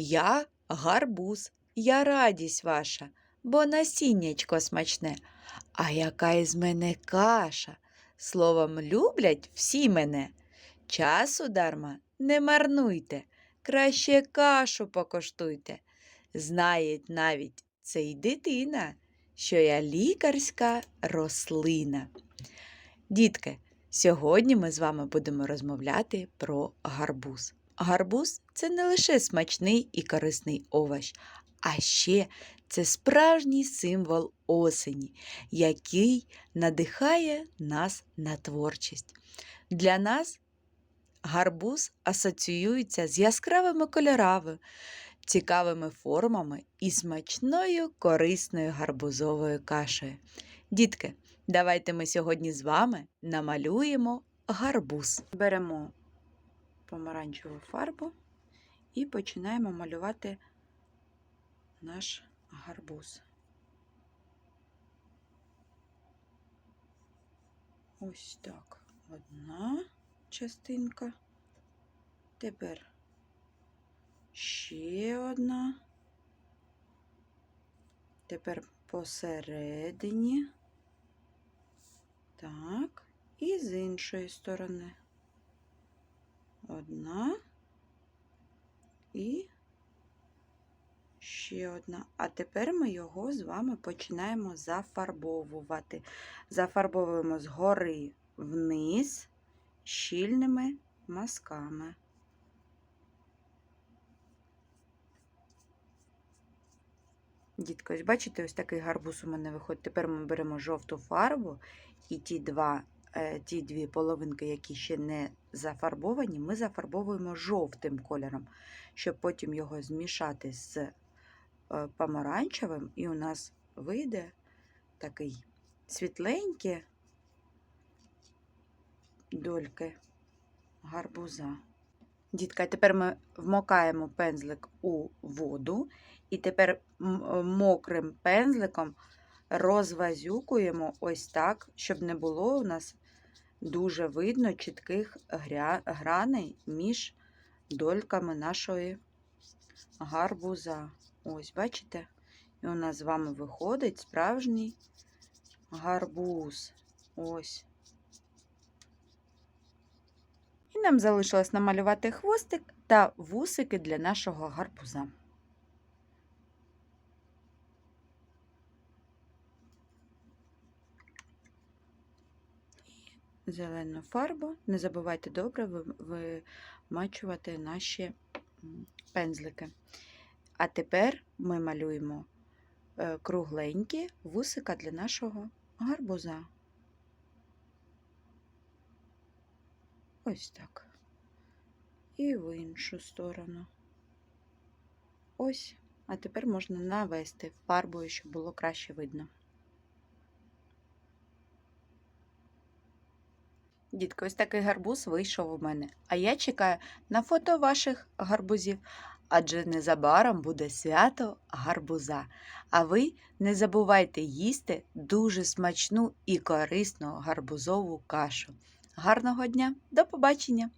Я гарбуз, я радість ваша, бо насіннячко смачне. А яка із мене каша? Словом, люблять всі мене. Часу дарма не марнуйте, краще кашу покоштуйте. Знає навіть цей дитина, що я лікарська рослина. Дітки, сьогодні ми з вами будемо розмовляти про гарбуз. Гарбуз це не лише смачний і корисний овощ, а ще це справжній символ осені, який надихає нас на творчість. Для нас гарбуз асоціюється з яскравими кольорами, цікавими формами і смачною корисною гарбузовою кашею. Дітки, давайте ми сьогодні з вами намалюємо гарбуз. Беремо помаранчеву фарбу і починаємо малювати наш гарбуз. Ось так. Одна частинка. Тепер ще одна. Тепер посередині. Так, і з іншої сторони. Одна і ще одна. А тепер ми його з вами починаємо зафарбовувати. Зафарбовуємо згори вниз щільними мазками. Дітки, ось бачите, ось такий гарбуз у мене виходить. Тепер ми беремо жовту фарбу і ті два ті дві половинки, які ще не зафарбовані, ми зафарбовуємо жовтим кольором, щоб потім його змішати з е, помаранчевим, і у нас вийде такий світленькі дольки гарбуза. Дітка, тепер ми вмокаємо пензлик у воду, і тепер мокрим пензликом розвазюкуємо ось так, щоб не було у нас дуже видно чітких граней між дольками нашої гарбуза. Ось, бачите? І у нас з вами виходить справжній гарбуз. Ось. І нам залишилось намалювати хвостик та вусики для нашого гарбуза. Зелену фарбу. Не забувайте добре вимачувати наші пензлики. А тепер ми малюємо е, кругленькі вусика для нашого гарбуза. Ось так. І в іншу сторону. Ось. А тепер можна навести фарбою, щоб було краще видно. Дітки, ось такий гарбуз вийшов у мене. А я чекаю на фото ваших гарбузів, адже незабаром буде свято гарбуза. А ви не забувайте їсти дуже смачну і корисну гарбузову кашу. Гарного дня, до побачення!